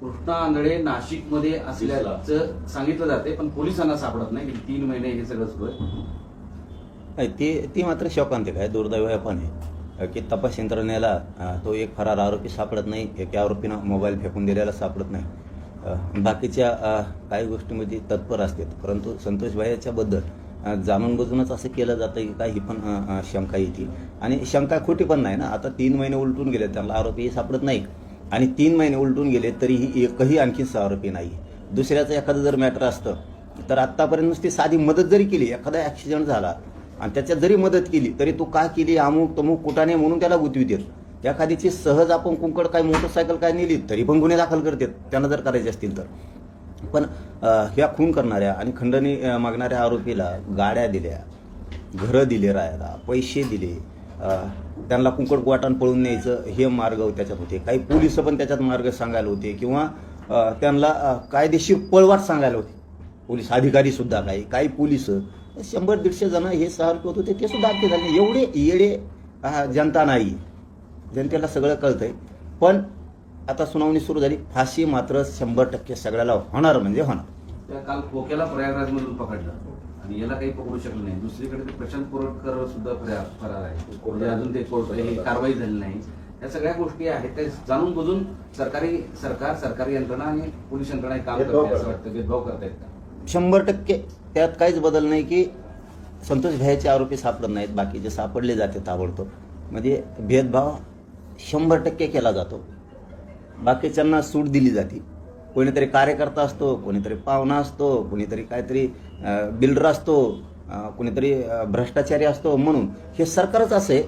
कृष्णा आंधळे नाशिकमध्ये असल्याचं सांगितलं जाते पण पोलिसांना सापडत नाही. की तीन महिने हे सगळं सुरू आहे. ती ती मात्र शोकांतिक आहे दुर्दैव पण आहे की तपास यंत्रणेला तो एक फरार आरोपी सापडत नाही एक आरोपीनं मोबाईल फेकून दिलेला सापडत नाही. बाकीच्या काही गोष्टीमध्ये तत्पर असतात. परंतु संतोष याच्याबद्दल जाणून बुजूनच असं केलं जातं की काही पण शंका येते आणि शंका खोटी पण नाही ना. आता तीन महिने उलटून गेले त्यांना आरोपी सापडत नाही आणि तीन महिने उलटून गेले तरीही एकही आणखी आरोपी नाही. दुसऱ्याचं एखादं जर मॅटर असतं तर आत्तापर्यंत नुसती साधी मदत जरी केली एखादा ॲक्सिडेंट झाला आणि त्याच्यात जरी मदत केली तरी तू का केली अमुक तमुक कुठाने म्हणून त्याला गुतवी देत? एखादीची सहज आपण कुंकड काय मोटरसायकल काय नेली तरी पण गुन्हे दाखल करतात त्यांना जर करायचे असतील तर. पण ह्या खून करणाऱ्या आणि खंडणी मागणाऱ्या आरोपीला गाड्या दिल्या घरं दिले राहायला पैसे दिले त्यांना कुंकड वाटाण पळून न्यायचं हे मार्ग त्याच्यात होते. काही पोलीस पण त्याच्यात मार्ग सांगायला होते किंवा त्यांना कायदेशीर पळवाट सांगायला होते. पोलीस अधिकारी सुद्धा काही काही पोलीस शंभर दीडशे जण हे सारखे होते ते सुद्धा अटके झाले. एवढे येडे जनता नाही. जनतेला सगळं कळतंय. पण आता सुनावणी सुरू झाली. फाशी मात्र शंभर टक्के सगळ्याला होणार म्हणजे होणार. काल खोक्याला प्रयागराजमधून पकडलं. आणि याला काही पकडू शकलं नाही. दुसरीकडे ते प्रशांत कोरटकर सुद्धा फरार आहे म्हणजे अजून ते कोर्ट ही कारवाई झाली नाही. या सगळ्या गोष्टी आहेत त्या जाणून बुजून सरकारी सरकार सरकारी यंत्रणा आणि पोलीस यंत्रणा हे काम करते असं वाटतं. भेदभाव करतायत. का शंभर टक्के त्यात काहीच बदल नाही की संतोष भयाचे आरोपी सापडत नाहीत बाकीचे सापडले जाते ताबडतोब. म्हणजे भेदभाव शंभर टक्के केला जातो. बाकीच्यांना सूट दिली जाते. कोणीतरी कार्यकर्ता असतो कोणीतरी पाहुणा असतो कोणीतरी काहीतरी बिल्डर असतो कुणीतरी भ्रष्टाचारी असतो म्हणून हे सरकारच असं आहे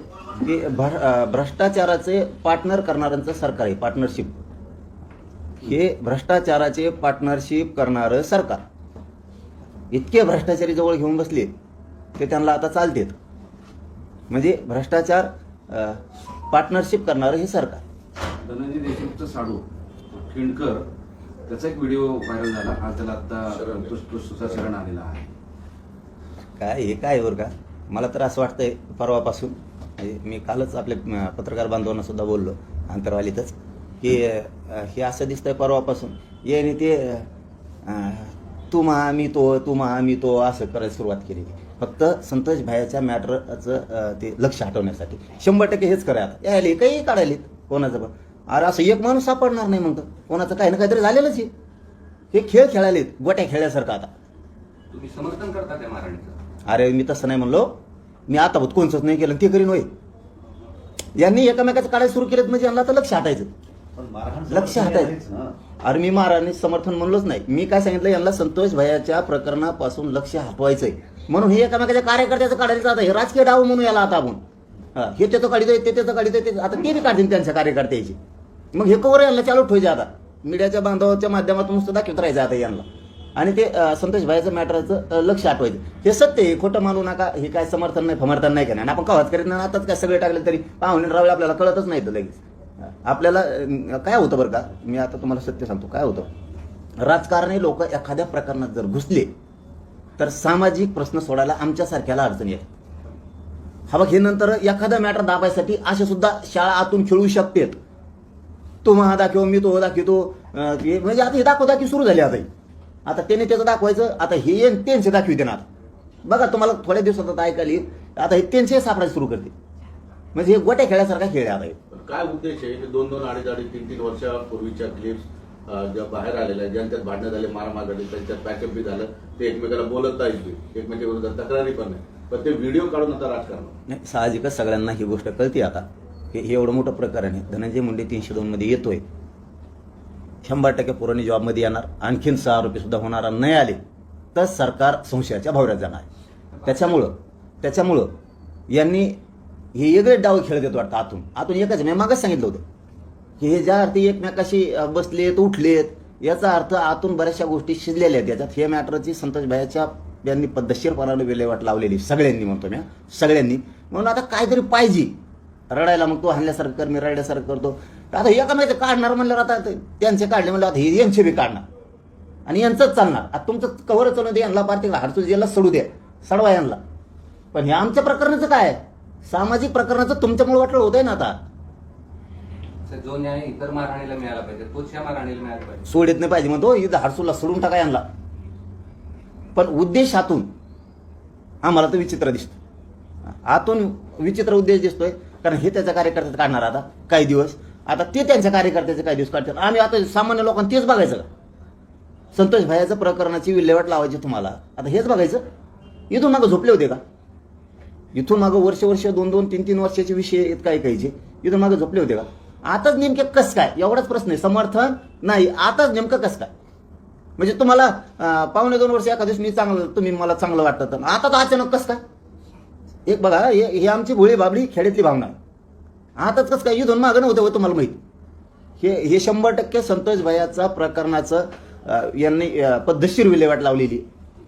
की भ्र- भ्रष्टाचाराचे पार्टनर करणाऱ्यांचं सरकार आहे पार्टनरशिप हे भ्रष्टाचाराचे पार्टनरशिप करणारं सरकार. इतके भ्रष्टाचारी जवळ घेऊन बसले ते त्यांना आता चालतेत. म्हणजे भ्रष्टाचार पार्टनरशिप करणारं हे सरकार. धनंजय देशमुखचं साडू खिंडकर त्याचा एक व्हिडिओ व्हायरल झाला. आज त्याला आता तुझा शरण आलेला आहे. काय हे काय बरं का? मला तर असं वाटतंय परवापासून. म्हणजे मी कालच आपल्या पत्रकार बांधवांना सुद्धा बोललो आंतरवालीतच की हे असं दिसतंय परवापासून. याने ते अं, तू महा मी तो तू महा मी तो असं करायला सुरुवात केली. फक्त संतोष भायाच्या मॅटरचं ते लक्ष हटवण्यासाठी. शंभर टक्के हेच करा आता. यायले काही काढायले कोणाचं पण. अरे असं एक माणूस सापडणार नाही मग. कोणाचं काही ना काहीतरी झालेलंच आहे. हे खेळ खेळायलेत गोट्या खेळल्यासारखं आता. तुम्ही समर्थन करता त्या महाराणीचं? अरे मी तसं नाही म्हणलो. मी आता होत कोणचंच नाही केलं ते करीन होय. यांनी एकामेकाचं काढायला सुरू केलं म्हणजे यांना तर लक्ष हटायचं. लक्ष हटायचं. अरे मी महाराणी समर्थन म्हणलोच नाही. मी काय सांगितलं यांना संतोष भयाच्या प्रकरणापासून लक्ष हटवायचंय म्हणून हे एकामेकाच्या कार्यकर्त्याचं काढायचं आता हे राजकीय डाव म्हणून याला आता आपण. हा, हे त्याचं काढितोय ते त्याचं काढितोय ते आता ते बी काढतील त्यांच्या कार्यकर्त्याची. मग हे कवर यांना चालू ठेवायचे आता. मीडियाच्या बांधवाच्या माध्यमातून नुसतं दाखवत राहायचं आता यांना. आणि ते संतोष भाईचं मॅटरचं लक्ष आठवायचं. हे सत्य आहे खोटं मानू नका. हे काय समर्थन नाही समर्थन नाही करणार. आपण कवाच करीत नाही आताच काय सगळे टाकले तरी पाहुणे रावले आपल्याला कळतच नाही तर लगेच. आपल्याला काय होतं बरं का? मी आता तुम्हाला सत्य सांगतो. काय होतं? राजकारणी लोक एखाद्या प्रकरणात जर घुसले तर सामाजिक प्रश्न सोडायला आमच्यासारख्याला अडचणी आहेत. हा बघ हे नंतर एखादा मॅटर दाबायसाठी असे सुद्धा शाळा आतून खेळू शकतात तो महा दाखव मी तो दाखवतो. हे म्हणजे आता हे दाखव दाखवी सुरू झाली आता ही. आता त्याने त्याचं दाखवायचं आता हे येईन त्यांचे दाखविते ना आता बघा तुम्हाला थोड्या दिवसात आता ऐकायला येईल. आता हे त्यांचे सापडायला सुरू करते. म्हणजे हे गोट्या खेळल्यासारखा खेळ आहे आता. पण काय उद्देश आहे? की दोन दोन अडीच अडीच तीन तीन वर्षापूर्वीच्या क्लिप्स ज्या बाहेर आलेल्या ज्यांच्यात भांडणं झाले मारामार झाली त्यांच्यात पॅकअप बी झालं ते एकमेकाला बोलत नाहीत बी. एकमेकाच्या विरोधात तक्रारी पण नाही पण ते व्हिडिओ काढून आता राजकारण. नाही साहजिकच सगळ्यांना ही गोष्ट कळते आता. हे हे एवढं मोठं प्रकरण आहे. धनंजय मुंडे तीनशे दोन मध्ये येतोय. शंभर टक्के पुराणी जॉबमध्ये येणार. आणखीन सहा आरोपी सुद्धा होणार नाही आले तर सरकार संशयाच्या भावऱ्यात जाणार. त्याच्यामुळं त्याच्यामुळं यांनी हे वेगळे डाव खेळत येत वाटतं आतून. आतून एकच मी मागच सांगितलं होतं की हे ज्या अर्थी एकमेकाशी बसलेत उठलेत याचा अर्थ आतून बऱ्याचशा गोष्टी शिजलेल्या आहेत. याच्यात हे मॅटरची संतोष भायाच्या यांनी पद्धतशीरपणाने विल्हेवाट लावलेली सगळ्यांनी म्हणतो मी सगळ्यांनी. म्हणून आता काहीतरी पाहिजे. रडायला मग तो हल्ल्यासारखं कर मी रडल्यासारखं करतो. आता एकामेकाचे काढणार म्हणल्यावर आता ते- त्यांचे काढले म्हणलं आता हे यांचे बी काढणार. आणि यांचंच चालणार. आता तुमचं कव्हर चालू दे यांना पार्टी हरसूज याला सोडू द्या सडवा यांना. पण हे आमच्या प्रकरणाचं काय? सामाजिक प्रकरणाचं तुमच्यामुळे वाटलं होतंय ना आता. जो न्याय इतर महाराणीला मिळाला पाहिजे तोच ह्या महाराणीला मिळाला पाहिजे. सोडित नाही पाहिजे म्हणतो इथं हाडसूला सोडून टाका यांना. पण उद्देशातून आम्हाला तर विचित्र दिसतो आतून विचित्र उद्देश दिसतोय. कारण हे त्याचा कार्यकर्त्याचं काढणार आता काही दिवस. आता ते त्यांच्या कार्यकर्त्याचे काही दिवस काढतात. आम्ही आता सामान्य लोकांना तेच बघायचं का? संतोष भायाचं प्रकरणाची विल्हेवाट लावायची तुम्हाला. आता हेच बघायचं? इथून मागं झोपले होते का? इथून मागं वर्ष वर्ष दोन दोन तीन तीन वर्षाचे विषय आहेत काही काहीचे. इथून मागं झोपले होते का? आताच नेमके कस काय? एवढाच प्रश्न आहे. समर्थन नाही. आताच नेमकं कस काय? म्हणजे तुम्हाला पावणे दोन वर्ष एका दिवशी मी चांगलं तुम्ही मला चांगलं वाटतं तर. आता तर अचानक कस काय? एक बघा हे हे आमची भोळी बाबडी खेड्यातली भावना. आताच कसं काय इथून मागं नव्हतं होय तुम्हाला माहिती. हे हे शंभर टक्के संतोष भयाचा प्रकरणाचं यांनी पद्धतशीर विल्हेवाट लावलेली.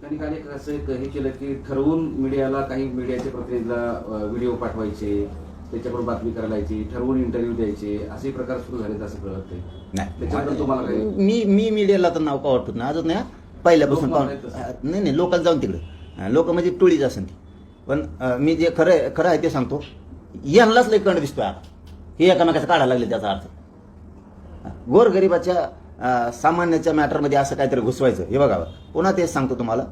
त्यांनी एक असं हे केलं की ठरवून मीडियाला काही मीडियाच्या प्रतिनिधीला व्हिडिओ पाठवायचे त्याच्यावर बातमी करायची ठरवून इंटरव्ह्यू द्यायचे असे प्रकार सुरू झालेत असं कळत नाही. तुम्हाला काही मी मी मीडियाला तर नाव का वाटत नाही. अजून नाही. पहिल्यापासून नाही नाही लोकल जाऊन तिकडे. लोक म्हणजे टोळीच असेल ती. पण मी जे खरं खरं आहे ते सांगतो. यांनाच लई कंड दिसतोय आता. हे एकामेकाचं काढायला लागले त्याचा अर्थ. गोरगरिबाच्या सामान्याच्या मॅटरमध्ये असं काहीतरी घुसवायचं. हे बघा पुन्हा तेच सांगतो तुम्हाला.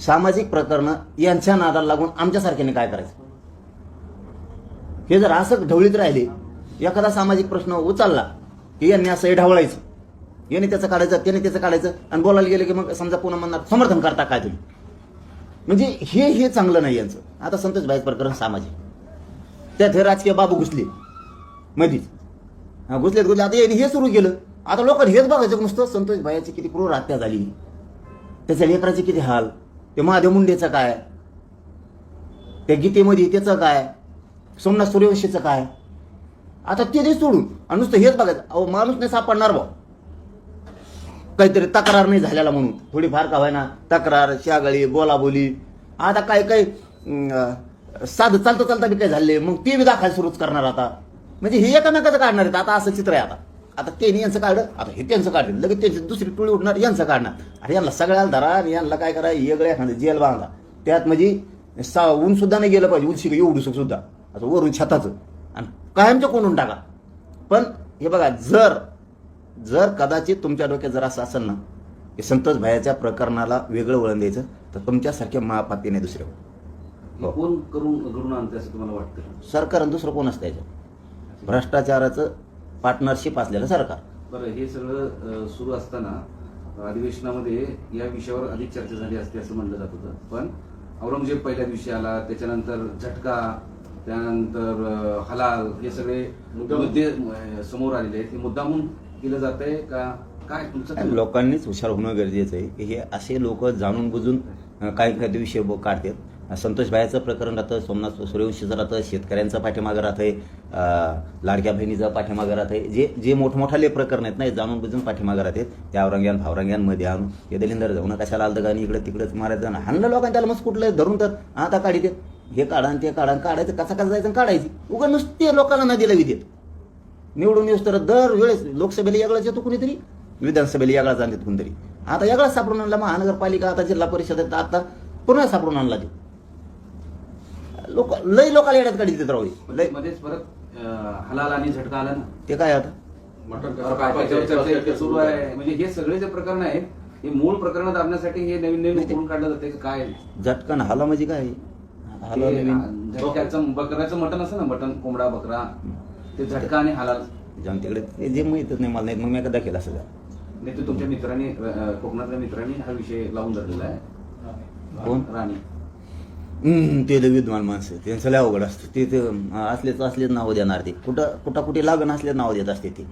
सामाजिक प्रकरणं यांच्या नादाला लागून आमच्यासारख्याने काय करायचं? हे जर असं ढवळीत राहिले एखादा सामाजिक प्रश्न उचलला की यांनी असं हे ढवळायचं. याने त्याचं काढायचं त्याने त्याचं काढायचं आणि बोलायला गेलं की मग समजा पुन्हा म्हणणार समर्थन करता काय तुम्ही? म्हणजे हे हे चांगलं नाही यांचं. आता संतोष भाई प्रकरण सामाजिक. त्यात हे राजकीय बाबू घुसले. मधीच. हा, घुसलेत घुसले आता यांनी हे सुरू केलं. आता लोक हेच बघायचं नुसतं? संतोष भाईची किती क्रूर हत्या झाली. त्याच्या लेकराचे किती हाल? ते महादेव मुंडेचं काय? त्या गीतेमध्ये त्याचं काय? सोमनाथ सूर्यवंशीचं काय? आता ते सोडून. आणि नुसतं हेच बघायचं. अहो माणूस नाही सापडणार भाऊ काहीतरी तक्रार नाही झालेला म्हणून. थोडीफार का व्हायना तक्रार शागळी बोलाबोली. आता काय काय साधं चालता चालता बी काय झाले. मग ते बी दाखवायला सुरूच करणार आता. म्हणजे हे एकामेकाचं काढणार आहेत. आता असं चित्र आहे आता. आता ते यांचं काढलं आता हे त्यांचं काढलं. लगेच त्यांची दुसरी टोळी उठणार यांचं काढणार. अरे यांना सगळ्याला धरा आणि यांना काय करा वेगळ्या एखादं जेल बांधा. त्यात म्हणजे सा ऊन सुद्धा नाही गेलं पाहिजे उलशी एवढू सुद्धा. असं वरून छताचं. आणि कायमचं कोणून टाका. पण हे बघा जर जर कदाचित तुमच्या डोक्यात जर असं असेल ना की संतोष भायाच्या प्रकरणाला वेगळं वळण द्यायचं तर तुमच्यासारखे महापाती नाही दुसरे हे. कोण करून घडून आणते असं तुम्हाला वाटतं? सरकार आणि दुसरं कोण असतं याच्यात? भ्रष्टाचाराचं पार्टनरशिप असलेलं सरकार. बरं हे सगळं सुरू असताना अधिवेशनामध्ये या विषयावर अधिक चर्चा झाली असते असं म्हणलं जात होतं. पण औरंगजेब पहिल्या दिवशी आला त्याच्यानंतर झटका त्यानंतर हलाल हे सगळे. मुद्दे समोर आलेले आहेत. हे मुद्दामून केलं जात आहे का? काय तुमचं? लोकांनीच हुशार होणं गरजेचं आहे की हे असे लोक जाणून बुजून काही काही विषय काढतात. संतोष भाईचं प्रकरण राहतं सोमनाथ सूर्यवंशीचं राहतं शेतकऱ्यांचं पाठीमागं राहतंय लाडक्या बहिणीचं पाठीमागं राहतंय. जे जे मोठमोठाले प्रकरण आहेत नाही जाणून बुजून पाठीमागं राहतात. त्या औरंग्यान फावरंग्यांमध्ये आणून हे दलिंदर जाऊन कशाला आलं गाणी इकडे तिकडेच मारायचं आणि हाणलं लोकांनी त्याला मस्त कुठलं धरून तर आता काढी देत हे काढा ते काढा काढायचं कसा कसा जायचं काढायची. उगा नुसते लोकांना नदीला विदेत निवडून येऊस तर दर वेळेस लोकसभेला यागळाच येतो कुणीतरी. विधानसभेला यागळाच आणतात कोणतरी. आता यागळाच सापडून आणला महानगरपालिका आता जिल्हा परिषद आता पुन्हा सापडून आणला ते. लोक लय लोकांना येण्यात काढी देत राहू लय मध्येच परत हलाल आणि झटका आला ना. ते काय आता? सुरू आहे. म्हणजे हे सगळे जे प्रकरण आहेत हे मूळ प्रकरण दाबण्यासाठी हे नवीन नवीन उकरून काढलं जाते काय झटकन हाला म्हणजे काय? हाला नवीन. बकऱ्याचं मटण असं ना मटण कोंबडा बकरा. ते झटका आणि हलाल. जाऊन तिकडे ते जे माहीतच नाही मला नाही मग मी एकदा केला सगळं नाही ते तुमच्या मित्रांनी अ, कोकणातल्या मित्रांनी हा विषय लावून धरलेला आहे. कोण? राणी. हम्म, ते लय विद्वान माणसं त्यांचं लय अवघड असतं. ते ते असलेच असलेच नावं देणार ते. कुठं कुठं कुठे लागण असले नावं देत असते ते.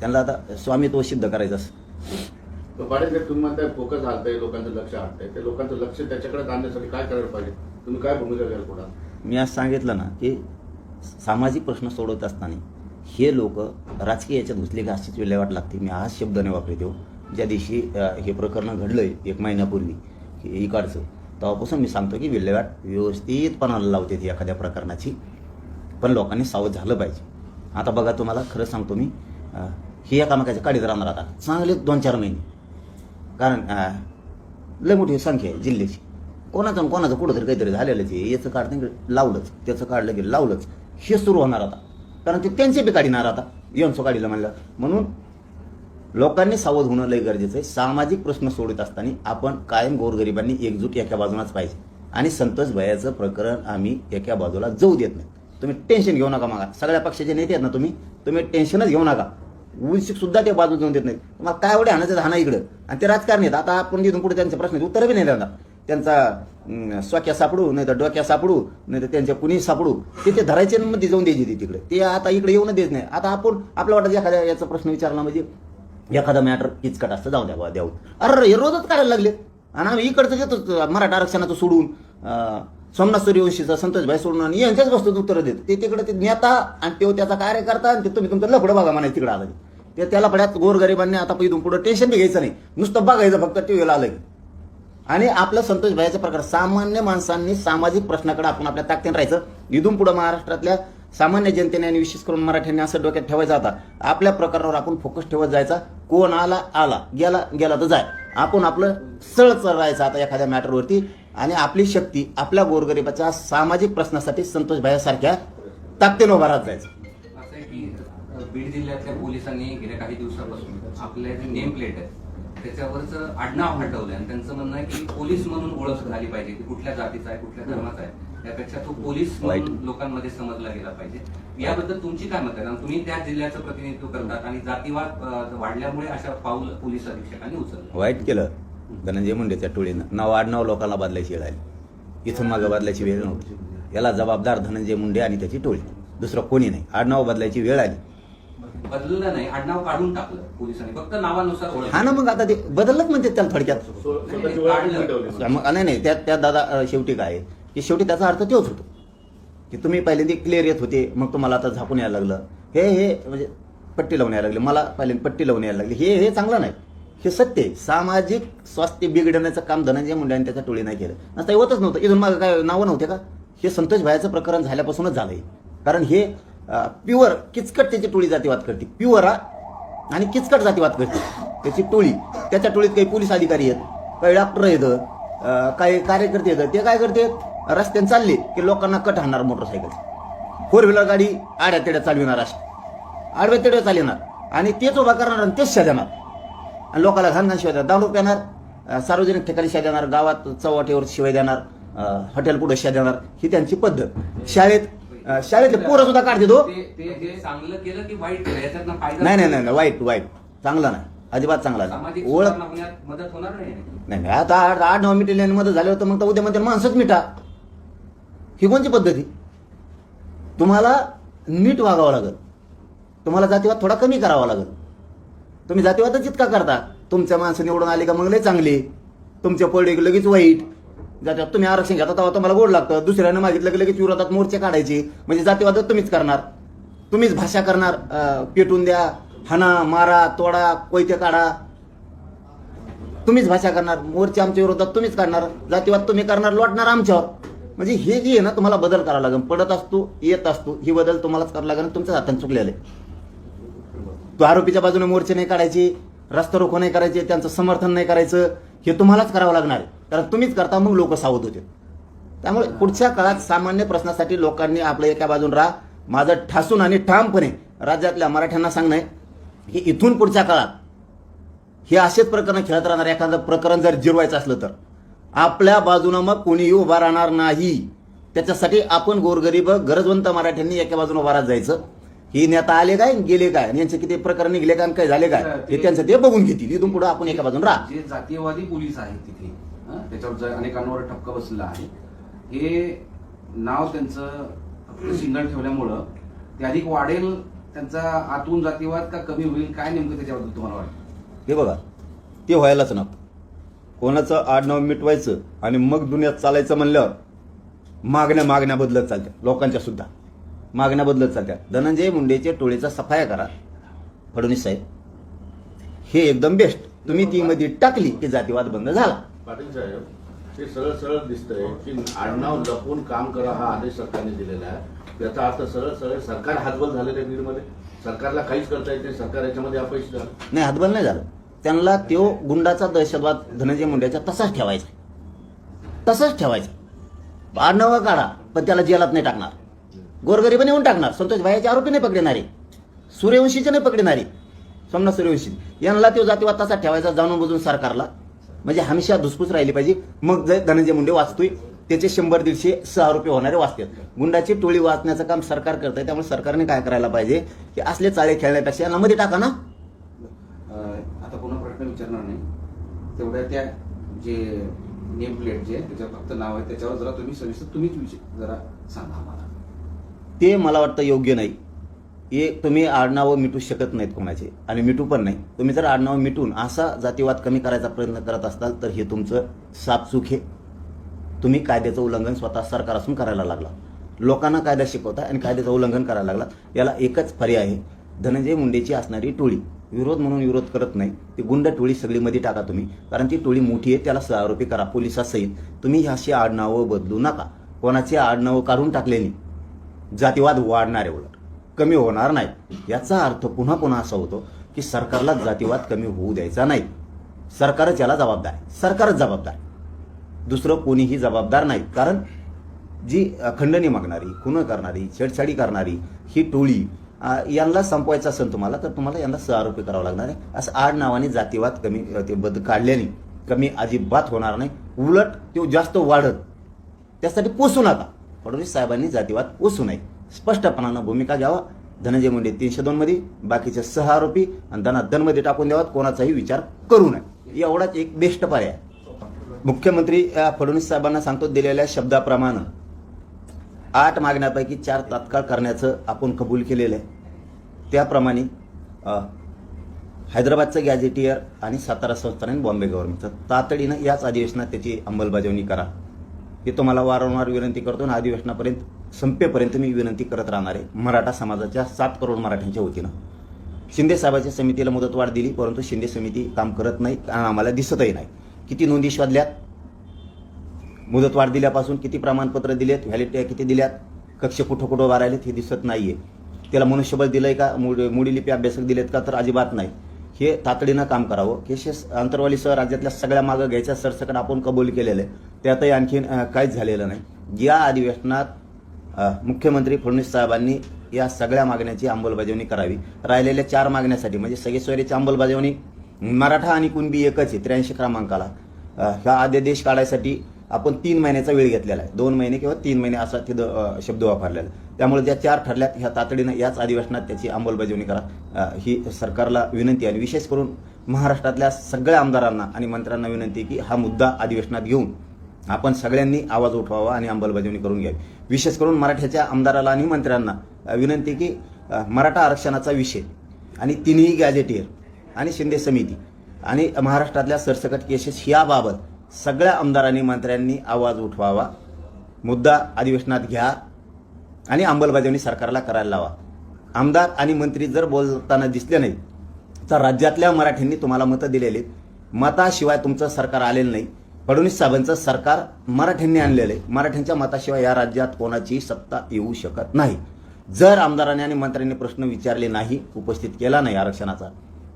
त्यांना आता स्वामित्व सिद्ध करायचं असं. पाडेसाहेब तुम्ही म्हणताय फोकस हलतंय लोकांचं लक्ष हटतंय ते लोकांचं लक्ष त्याच्याकडे आणण्यासाठी काय करायला पाहिजे? तुम्ही काय भूमिका घ्याल पुढे? मी आज सांगितलं ना की सामाजिक प्रश्न सोडवत असताना हे लोक राजकीय याच्यात घुसले की अशीच विल्हेवाट लागते. मी आज शब्दाने वापरतो. ज्या दिवशी हे प्रकरण घडलंय एक महिन्यापूर्वी हे इकडचं तेव्हापासून मी सांगतो की विल्हेवाट व्यवस्थितपणाला लावते ती एखाद्या प्रकरणाची. पण लोकांनी सावध झालं पाहिजे. आता बघा तुम्हाला खरं सांगतो मी हे एकामेकाच्या काढीत राहणार आता. चांगले दोन चार महिने. कारण लय मोठी संख्या आहे जिल्ह्याची. कोणाचं कोणाचं कुठं तरी काहीतरी झालेलंच आहे. याचं काढ लावलंच. त्याचं काढलं की लावलंच. हे सुरू होणार आता. कारण ते त्यांचे बी काढणार आता. येऊन काढीला म्हणलं. म्हणून लोकांनी सावध होणं लय गरजेचं आहे. सामाजिक प्रश्न सोडत असताना आपण कायम गोरगरिबांनी एकजूट एका बाजूलाच पाहिजे. आणि संतोष भयाचं प्रकरण आम्ही एका बाजूला जाऊ देत नाही. तुम्ही टेन्शन घेऊ नका मागा. सगळ्या पक्षाचे नेते आहेत ना तुम्ही? तुम्ही टेन्शनच घेऊ नका. उलशिक सुद्धा ते बाजू जाऊन देत नाहीत. मग काय एवढे हाणायचं हाना इकडं? आणि ते राजकारणी आहेत. आता आपण तिथून पुढे त्यांचे प्रश्न उत्तर बी नाही देणार. त्यांचा स्वाक्या सापडू नाही तर डोक्या सापडू नाही तर त्यांच्या कुणी सापडू. ते ते धरायचे मध्ये जाऊन द्यायची ते तिकडे. ते आता इकडे येऊन देत नाही. आता आपण आपल्या वाटत एखाद्या याचा प्रश्न विचारला म्हणजे एखादा मॅटर किचकट असतं जाऊ द्या बुवा, द्यावं अरे हे रोजच करायला लागले. आणि आम्ही इकडचं घेतो मराठा आरक्षणाचं सोडून सोमनाथ सूर्यवंशीचा संतोषभाई सोडून आणि यांच्याच वस्तूत उत्तर देत. ते तिकडे ते नेता आणि तो त्याचा कार्यकर्ता आणि ते तुम्ही तुमचं लफडं बघा म्हणायचं तिकडे आलं ते त्याला पड्यात गोरगरिबांनी आता इथून पुढं टेन्शन बी घ्यायचं नाही. नुसतं बघायचं फक्त टीव्हीला आलं की. आणि आपलं संतोष भाईचा प्रकार सामान्य माणसांनी सामाजिक प्रश्नाकडे आपण आपल्या ताकदीने राहायचं. इथून पुढे महाराष्ट्रातल्या सामान्य जनतेने आणि विशेष करून मराठ्यांनी असं डोक्यात ठेवायचं आता. आपल्या प्रकारावर आपण फोकस ठेवत जायचा. कोण आला आला. गेला गेला तर जाय. आपण आपलं सळ राहायचं आता एखाद्या मॅटरवरती. आणि आपली शक्ती आपल्या गोरगरिबाच्या सामाजिक प्रश्नासाठी संतोष भाईसारख्या ताकदीने उभा राहत जायचं. बीड जिल्ह्यातल्या पोलिसांनी गेल्या काही दिवसापासून आपल्या जे नेम प्लेट आहे त्याच्यावरच आडनाव हटवलंय आणि त्यांचं म्हणणं आहे की पोलीस म्हणून ओळख झाली पाहिजे की कुठल्या जातीचा आहे कुठल्या धर्माचा आहे. त्यापेक्षा तो पोलीस म्हणून. लोकांमध्ये समजला गेला पाहिजे. याबद्दल तुमची काय मत? आहे कारण तुम्ही त्या जिल्ह्याचं प्रतिनिधित्व करतात आणि जातीवाद वाढल्यामुळे अशा पाऊल पोलीस अधीक्षकांनी उचललं. वाईट केलं. धनंजय मुंडेच्या टोळीनं. नाव आडनाव लोकांना बदलायची वेळ आली. इथून मागं बदलायची वेळ नव्हती. याला जबाबदार धनंजय मुंडे आणि त्याची टोळी. दुसरं कोणी नाही. आडनाव बदलायची वेळ आली. बदललं नाही आडनाव काढून टाकलं पोलिसांनी. फक्त नावानुसार ओळख हा ना मग आता ते बदललंच म्हणजे त्याला थोडक्यात. स्व- स्वतःची ओळख मिटवली मग. नाही नाही त्यात त्या दादा अं, शेवटी काय आहे, की शेवटी त्याचा अर्थ तोच होतो. की तुम्ही पहिल्यांदा क्लिअर येत होते मग तुम्हाला आता झाकून यायला लागलं. हे हे म्हणजे पट्टी लावून यायला लागली. मला पहिल्यांदा पट्टी लावून यायला लागली. हे हे चांगलं नाही. हे सत्य आहे. सामाजिक स्वास्थ्य बिघडण्याचं काम धनंजय मुंडे आणि त्याच्या टोळी नाही केलं. असं होतच नव्हतं. इथून मागं काय नावं नव्हते का? हे संतोष भायाचं प्रकरण झाल्यापासूनच झालंय. कारण हे प्युअर किचकट त्याची टोळी जातीवाद करते. प्युअर आणि किचकट जातीवाद करते. त्याची टोळी. त्याच्या टोळीत काही पोलीस अधिकारी आहेत काही डॉक्टर आहेत काही कार्यकर्ते आहेत. ते काय करते? रस्त्याने चालले की लोकांना कट हाणणार मोटरसायकल फोर व्हीलर गाडी आड्या तेड्या चालविणार अशी. आडव्या तेड्या चालविणार. आणि तेच उभा करणार आणि तेच देणार आणि लोकांना घाण घाण शिवाय देणार दारू देणार सार्वजनिक ठिकाणी शिवाय देणार गावात चव्हाटेवर शिवाय देणार हॉटेल पुढे शिवाय देणार ही त्यांची पद्धत. शाळेत शाळेतले पोरं सुद्धा काढते तो. ते ते जे चांगलं केलं की वाईट केलं? याच्यातनं फायदा नाही नाही नाही नाही, वाईट वाईट. चांगला नाही. अजिबात चांगला सामाजिक नाही ओळख सुधारणा होण्यात मदत होणार नाही नाही नाही आता आठ आठ नऊ मिनिटमध्ये झालं होतं मग तर उद्या मध्ये माणसंच मिठा ही कोणची पद्धती? तुम्हाला नीट वागावं लागेल. तुम्हाला जातीवाद थोडा कमी करावा लागेल. तुम्ही जातीवादच इतका करता. तुमच्या माणसं निवडून आली का मग लय चांगली. तुमच्या पडले की लगेच वाईट. जातीवाद तुम्ही आरक्षण घेता तेव्हा तुम्हाला गोड लागतं. दुसऱ्यानं मागितलं की लगेच विरोधात मोर्चे काढायचे. म्हणजे जातीवादात तुम्हीच करणार. तुम्हीच भाषा करणार. पेटून द्या हाना मारा तोडा कोयते काढा. तुम्हीच भाषा करणार. मोर्चे आमच्या विरोधात तुम्हीच काढणार. जातीवाद तुम्ही करणार लोटणार आमच्यावर. म्हणजे हे जे आहे ना तुम्हाला बदल करावा लागेल. पडत असतो येत असतो. ही बदल तुम्हालाच करावं लागेल तुमच्या हाताने चुकलेलं आहे. तो आरोपीच्या बाजूने मोर्चे नाही काढायचे रस्ता रोखो नाही करायचे त्यांचं समर्थन नाही करायचं हे तुम्हालाच करावं लागणार आहे. कारण तुम्हीच करता मग लोक सावध होते त्यामुळे पुढच्या काळात सामान्य प्रश्नासाठी लोकांनी आपल्या एका बाजून राहा. माझं ठासून आणि ठामपणे राज्यातल्या मराठ्यांना सांगणं आहे की इथून पुढच्या काळात हे असेच प्रकरण खेळत राहणार एखादं प्रकरण जर जिरवायचं असलं तर. आपल्या बाजूनं मग कोणीही उभा राहणार नाही. त्याच्यासाठी आपण गोरगरीब गरजवंत मराठ्यांनी एका बाजूने उभा राहत जायचं. ही नेता आले काय गेले काय यांचे किती प्रकरण निघले काय काय झाले काय हे त्यांचं ते बघून घेतील. इथून पुढे आपण एका बाजून राहा. जे जातीयवादी पोलीस आहेत तिथे त्याच्यावर अनेकांवर ठपका बसलेला आहे. हे नाव त्यांचं सिंगल ठेवल्यामुळं ते अधिक वाढेल त्यांचा आतून जातीवाद का कमी होईल काय नेमकं त्याच्याबद्दल तुम्हाला वाटतं? हे बघा ते व्हायलाच नको. कोणाचं आडनाव मिटवायचं आणि मग दुनियात चालायचं म्हणल्यावर मागण्या मागण्या बदलत चालत्या लोकांच्या सुद्धा. मागण्या बदलत चालत्या. धनंजय मुंडेच्या टोळीचा सफाया करा फडणवीस साहेब. हे एकदम बेस्ट तुम्ही ती मध्ये टाकली की जातीवाद बंद झाला. पाटील साहेब ते सरळ सरळ दिसतंय की आडनाव लपवून काम करा हा आदेश सरकारने दिलेला आहे. याचा अर्थ सरळ सरळ सरकार हातबल झालेलं आहे बीडमध्ये सरकारला काहीच करता येत नाही. सरकार याच्यामध्ये अपयश झालं. नाही हातबल नाही झालं. त्यांना तो गुंडाचा दहशतवाद धनंजय मुंडेचा तसाच ठेवायचा. तसाच ठेवायचा. आडनावं काढा पण त्याला जेलात नाही टाकणार. गोरगरीबाने येऊन टाकणार. संतोष भाईच्या आरोपी नाही पकडणारे. सूर्यवंशीचे नाही पकडणारे. सोमनाथ सूर्यवंशी. यांना तो जातीवाद तसा ठेवायचा जाणून बुजून सरकारला. म्हणजे हमेशा धुसफूस राहिली पाहिजे. मग जर धनंजय मुंडे वाचतोय त्याचे शंभर दीडशे सहा आरोपी होणारे वाचतात. गुंडाची टोळी वाचण्याचं काम सरकार करतंय त्यामुळे सरकारने काय करायला पाहिजे? की असले चाळे खेळण्यापेक्षा यांना मध्ये टाका ना. आता पुन्हा प्रश्न विचारणार नाही. तेवढ्या त्या जे नेम प्लेट जे आहे, त्याच्यावर फक्त नाव आहे त्याच्यावर जरा तुम्ही सविस्तर तुम्हीच जरा सांगा आम्हाला. ते मला वाटतं योग्य नाही. हे तुम्ही आडनावं मिटू शकत नाहीत कोणाचे. आणि मिटू पण नाही. तुम्ही जर आडनावं मिटून असा जातीवाद कमी करायचा प्रयत्न करत असाल तर हे तुमचं सापचूक आहे. तुम्ही कायद्याचं उल्लंघन स्वतः सरकार असून करायला लागला. लोकांना कायदा शिकवता आणि कायद्याचं उल्लंघन करायला लागला. याला एकच पर्याय आहे. धनंजय मुंडेची असणारी टोळी. विरोध म्हणून विरोध करत नाही. ती गुंड टोळी सगळी मध्ये टाका तुम्ही. कारण ती टोळी मोठी आहे त्याला आरोपी करा पोलिसासहित. तुम्ही अशी आडनावं बदलू नका. कोणाची आडनावं काढून टाकलेली? जातीवाद वाढणार आहे उलट. कमी होणार नाही. याचा अर्थ पुन्हा पुन्हा असा होतो की सरकारला जातीवाद कमी होऊ द्यायचा नाही. सरकारच याला जबाबदार आहे. सरकारच जबाबदार दुसरं कोणीही जबाबदार नाही. कारण जी खंडणी मागणारी खुनं करणारी छेडछाडी करणारी ही टोळी यांना संपवायचं असेल तुम्हाला तर तुम्हाला यांना सहआरोपी करावं लागणार आहे. असं आड नावाने जातीवाद कमी ते बद काढल्याने कमी अजिबात होणार नाही. उलट तो जास्त वाढत. त्यासाठी पोसू नका. फडणवीस साहेबांनी जातीवाद पोसू नये. स्पष्टपणानं भूमिका घ्यावा. धनंजय मुंडे तीनशे दोन मध्ये बाकीचे सहा आरोपी आणि त्यांना मध्ये टाकून द्यावात कोणाचाही विचार करू नये. एवढाच एक बेस्ट पर्याय. मुख्यमंत्री फडणवीस साहेबांना सांगतो दिलेल्या शब्दाप्रमाणे आठ मागण्यापैकी चार तात्काळ करण्याचं आपण कबूल केलेलं आहे. त्याप्रमाणे हैदराबादचं गॅझेटियर आणि सातारा संस्थान आणि बॉम्बे गव्हर्नमेंटचं. तातडीनं याच अधिवेशनात त्याची अंमलबजावणी करा. हे तुम्हाला वारंवार विनंती करतो आणि अधिवेशनापर्यंत संपेपर्यंत मी विनंती करत राहणार आहे. मराठा समाजाच्या सात करोड मराठ्यांच्या वतीनं. शिंदे साहेबाच्या समितीला मुदतवाढ दिली परंतु शिंदे समिती काम करत नाही आम्हाला दिसतही नाही. किती नोंदी शोधल्यात? मुदतवाढ दिल्यापासून किती प्रमाणपत्र दिलेत? व्हॅलिडिटी किती दिल्यात? कक्ष कुठं कुठं उभा हे दिसत नाहीये. त्याला मनुष्यबळ दिलंय का? मुडी लिपी अभ्यासक दिलेत का? तर अजिबात नाही. हे तातडीनं काम करावं. केशेस अंतरवालीसह राज्यातल्या सगळ्या मागं घ्यायच्या सरसकट आपण कबूल केलेलं आहे. त्यातही आणखीन काहीच झालेलं नाही. या अधिवेशनात मुख्यमंत्री फडणवीस साहेबांनी या सगळ्या मागण्याची अंमलबजावणी करावी. राहिलेल्या चार मागण्यासाठी म्हणजे सगेश्वरीची अंमलबजावणी मराठा आणि कुणबी एकच आहे त्र्याऐंशी क्रमांकाला. ह्या हा अध्यादेश काढायसाठी आपण तीन महिन्याचा वेळ घेतलेला आहे. दोन महिने किंवा तीन महिने असा तिथं शब्द वापरलेला आहे. त्यामुळे ज्या चार ठरल्यात ह्या तातडीनं याच अधिवेशनात त्याची अंमलबजावणी करा. ही सरकारला विनंती आणि विशेष करून महाराष्ट्रातल्या सगळ्या आमदारांना आणि मंत्र्यांना विनंती की हा मुद्दा अधिवेशनात घेऊन आपण सगळ्यांनी आवाज उठवावा आणि अंमलबजावणी करून घ्यावी. विशेष करून मराठ्याच्या आमदाराला आणि मंत्र्यांना विनंती की मराठा आरक्षणाचा विषय आणि तिन्ही गॅजेटियर आणि शिंदे समिती आणि महाराष्ट्रातल्या सरसकट केसेस याबाबत सगळ्या आमदारांनी मंत्र्यांनी आवाज उठवावा मुद्दा अधिवेशनात घ्या आणि अंमलबजावणी सरकारला करायला लावा आमदार आणि मंत्री जर बोलताना दिसले नाही तर राज्यातल्या मराठ्यांनी तुम्हाला मतं दिलेली आहेत. मताशिवाय तुमचं सरकार आलेलं नाही फडणवीस साहेबांचं सरकार मराठ्यांनी आणलेलं आहे. मराठ्यांच्या मताशिवाय या राज्यात कोणाची सत्ता येऊ शकत नाही. जर आमदारांनी आणि मंत्र्यांनी प्रश्न विचारले नाही उपस्थित केला नाही आरक्षणाचा.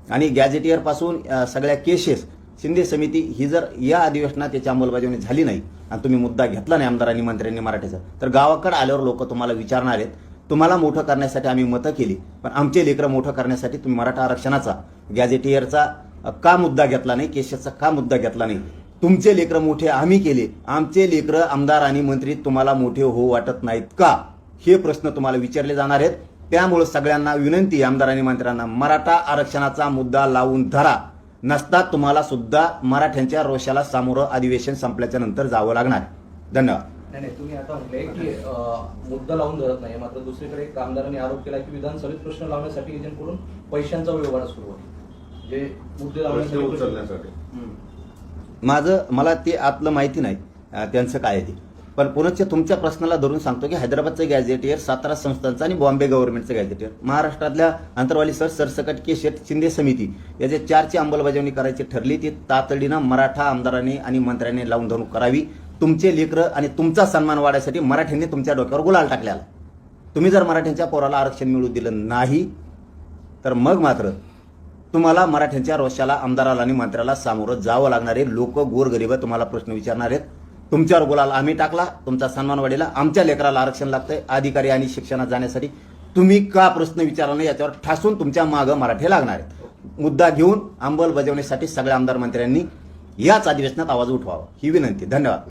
आणि गॅझेटियरपासून सगळ्या केसेस शिंदे समिती ही जर या अधिवेशनात त्याची अंमलबजावणी झाली नाही आणि तुम्ही मुद्दा घेतला नाही आमदारांनी मंत्र्यांनी मराठीचा तर गावाकडे आल्यावर लोक तुम्हाला विचारणार आहेत तुम्हाला मोठं करण्यासाठी आम्ही मतं केली पण आमचे लेकरं मोठं करण्यासाठी तुम्ही मराठा आरक्षणाचा गॅझेटियरचा का मुद्दा घेतला नाही केसेसचा का मुद्दा घेतला नाही तुमचे लेकरं मोठे आम्ही केले. आमचे लेकरं आमदार आणि मंत्री तुम्हाला मोठे होऊ वाटत नाहीत का? हे प्रश्न तुम्हाला विचारले जाणार आहेत. त्यामुळे सगळ्यांना विनंती आमदार आणि मंत्र्यांना. मराठा आरक्षणाचा मुद्दा लावून धरा. नसता तुम्हाला सुद्धा मराठ्यांच्या रोषाला सामोरं अधिवेशन संपल्याच्या नंतर जावं लागणार. धन्यवाद. नाही नाही तुम्ही आता म्हटले की मुद्दा लावून धरत नाही. मात्र दुसरीकडे एक आमदारांनी आरोप केला की विधानसभेत प्रश्न लावण्यासाठी एजंटकडून पैशांचा व्यवहार सुरू आहे जे मुद्दे लावण्यासाठी. माझं मला ते आतलं माहिती नाही. त्यांचं काय आहे ते. पण पुनश्च तुमच्या प्रश्नाला धरून सांगतो की हैदराबादचं गॅझेटियर सातारा संस्थांचं आणि बॉम्बे गव्हर्नमेंटचं गॅझेटियर. महाराष्ट्रातल्या अंतरवाली सर सरसकट केसेट शिंदे समिती याचे चारची अंमलबजावणी करायची ठरली. ती तातडीनं मराठा आमदारांनी आणि मंत्र्यांनी लावून धरून करावी. तुमचे लेकरं आणि तुमचा सन्मान वाढायसाठी मराठ्यांनी तुमच्या डोक्यावर गुलाल टाकलेला. तुम्ही जर मराठ्यांच्या पोराला आरक्षण मिळू दिलं नाही तर मग मात्र तुम्हाला मराठ्यांच्या रोषाला आमदाराला आणि मंत्र्याला सामोरं जावं लागणार आहे. लोक गोरगरीब तुम्हाला प्रश्न विचारणार आहेत. तुमच्यावर गुलाल आम्ही टाकला तुमचा सन्मान वाढीला. आमच्या लेकराला आरक्षण लागतंय अधिकारी आणि शिक्षणात जाण्यासाठी. तुम्ही का प्रश्न विचारला नाही याच्यावर ठासून तुमच्या मागं मराठे लागणार आहेत. मुद्दा घेऊन अंमलबजावणीसाठी सगळ्या आमदार मंत्र्यांनी याच अधिवेशनात आवाज उठवावा. ही विनंती. धन्यवाद.